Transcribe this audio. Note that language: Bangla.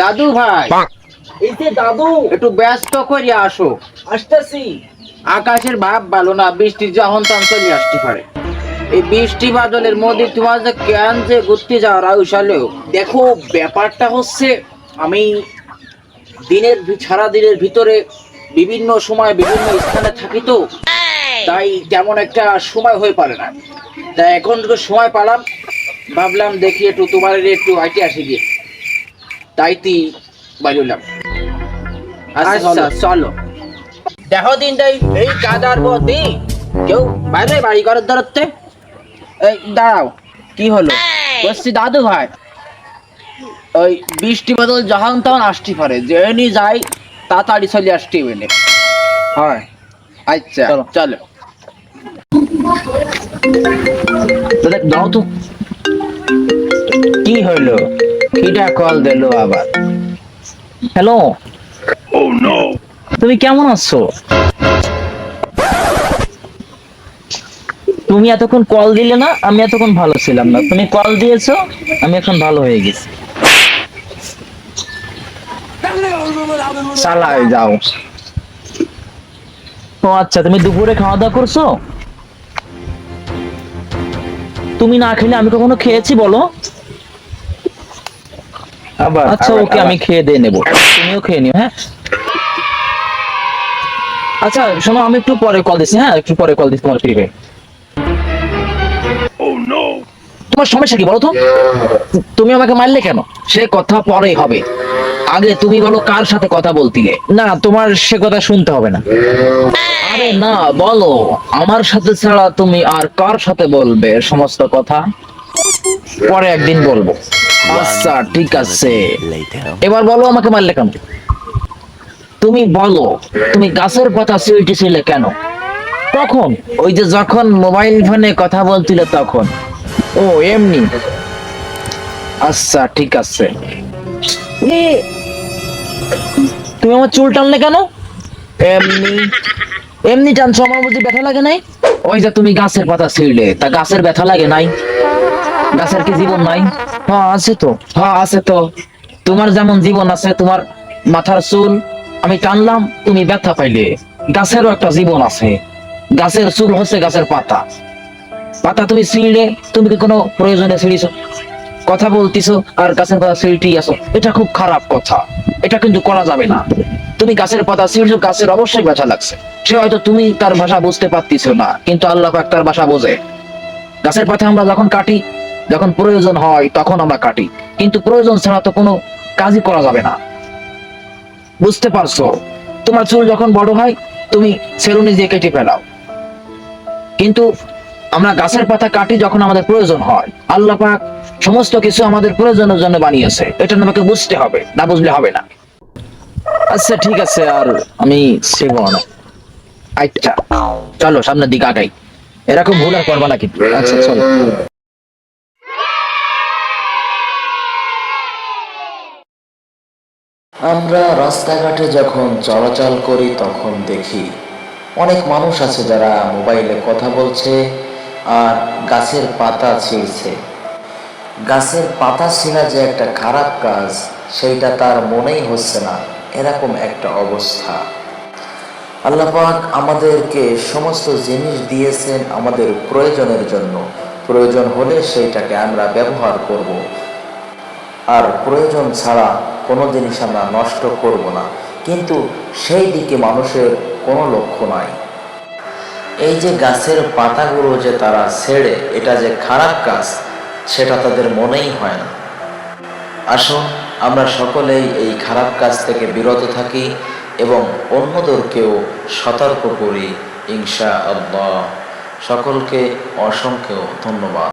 দাদু ভাই। এই যে দাদু একটু ব্যস্ত করিয়া আসো। আসতেছি। আকাশের ভাব ভালো না বৃষ্টি যখন তখন চলে আসতে পারে। এই বৃষ্টি বাদলের মধ্যে তোমার যে কেন যে ঘুরতে যাওয়ার আউশালেও দেখো ব্যাপারটা হচ্ছে আমি দিনের সারা দিনের ভিতরে বিভিন্ন সময় বিভিন্ন স্থানে থাকি তো তাই তেমন একটা সময় হয়ে পারে না। তাই এখন একটু সময় পেলাম ভাবলাম দেখি একটু তোমার একটু আইটে আসি গিয়ে। তাই তুই আচ্ছা চলো। দেখো দিনটাই এই কাদার মধ্যে কেউ বাইরে বাড়ি ঘরের দরতে? এই দাঁড়াও কি হলো? বলছি দাদু ভাই ওই বৃষ্টি বদল যখন তখন আসতে পারে যেনি যাই তাড়াতাড়ি চলে আসতে হবে হয় আচ্ছা চলো। দাও তো। কি হইল কিটা কল দিলো আবার। হ্যালো তুমি কেমন আছো? তুমি এতক্ষণ কল দিলে না আমি এতক্ষণ ভালো ছিলাম না। তুমি কল দিয়েছ আমি এখন ভালো হয়ে গেছি। চালাই যাও। ও আচ্ছা তুমি দুপুরে খাওয়া দাওয়া করছ? তুমি না খেলে আমি কখনো খেয়েছি বলো? আবার আচ্ছা ওকে আমি খেয়ে দিয়ে নেব। তুমিও খেয়ে নিও হ্যাঁ? আচ্ছা শোনো আমি একটু পরে কল দিচ্ছি হ্যাঁ? একটু পরে কল দিচ্ছি তোমার ফিরে তোমার সমস্যা কি বলো তো? তুমি আমাকে মারলে কেন? সে কথা পরে হবে। আগে তুমি বলো কার সাথে কথা বলছিলে না তোমার সে কথা শুনতে হবে না। আরে না বলো আমার সাথে ছাড়া তুমি আর কার সাথে বলবে? সমস্ত কথা পরে একদিন বলব। আচ্ছা ঠিক আছে। এবার বলো আমাকে মারলে কেন? তুমি বলো তুমি গাছের পাতা ছিলে কেন? কখন? ওই যে যখন মোবাইল ফোনে কথা বলছিলে তখন। ও এমনি। আচ্ছা ঠিক আছে। তুমি আমার চুল টানলে কেন? এমনি। এমনি টানছো আমার বুঝি ব্যথা লাগে নাই? ওই যে তুমি গাছের পাতা ছিঁড়লে তা গাছের ব্যথা লাগে নাই? গাছের কি জীবন নাই? হ্যাঁ আছে তো। হ্যাঁ আছে তো। তোমার যেমন জীবন আছে, তোমার মাথার চুল আমি টানলাম, তুমি ব্যথা পাইলে। গাছেরও একটা জীবন আছে। গাছের চুল হচ্ছে গাছের পাতা। পাতা তুমি ছিঁড়লে, তুমি কি কোনো প্রয়োজনে ছিঁড়িছো? কথা বলতিছো, আর গাছের পাতা ছিঁড়তেই আছো। এটা খুব খারাপ কথা। এটা কিন্তু করা যাবে না। তুমি গাছের পাতা ছিঁড়ছো, গাছের অবশ্যই ব্যথা লাগছে। সে হয়তো তুমি তার ভাষা বুঝতে পারতিছো না, কিন্তু আল্লাহ পাক তার ভাষা বোঝে। গাছের পাতা আমরা যখন কাটি যখন প্রয়োজন হয় তখন আমরা কাটি। কিন্তু প্রয়োজন ছাড়া তো কোনো কাজই করা যাবে না। বুঝতে পারছ? তোমার চুল যখন বড় হয়, তুমি সেলুনে দিয়ে কেটে ফেলাও। কিন্তু আমরা গাছের পাতা কাটি যখন আমাদের প্রয়োজন হয়, আল্লাহ পাক সমস্ত কিছু আমাদের প্রয়োজনের জন্য বানিয়েছে। এটা আমাকে বুঝতে হবে, না বুঝলে হবে না। আচ্ছা ঠিক আছে, আর আমি সেব না। আচ্ছা চলো সামনের দিকে আগাই। এরকম ভুল আর করবা না কিন্তু। আচ্ছা চলো। আমরা রাস্তাঘাটে যখন চলাচল করি, তখন দেখি অনেক মানুষ আছে যারা মোবাইলে কথা বলছে আর গাছের পাতা ছিঁড়ছে। গাছের পাতা ছিঁড়া যে একটা খারাপ কাজ, সেইটা তার মনেই হচ্ছে না। এরকম একটা অবস্থা। আল্লাপাক আমাদেরকে সমস্ত জিনিস দিয়েছেন আমাদের প্রয়োজনের জন্য। প্রয়োজন হলে সেইটাকে আমরা ব্যবহার করব। আর প্রয়োজন ছাড়া কোনো জিনিস আমরা নষ্ট করব না। কিন্তু সেই দিকে মানুষের কোনো লক্ষ্য নাই। এই যে গাছের পাতাগুলো যে তারা ছেড়ে, এটা যে খারাপ কাজ, সেটা তাদের মনেই হয় না। আসুন, আমরা সকলেই এই খারাপ কাজ থেকে বিরত থাকি এবং অন্যদেরকেও সতর্ক করি ইনশা আল্লাহ সকলকে অসংখ্য ধন্যবাদ।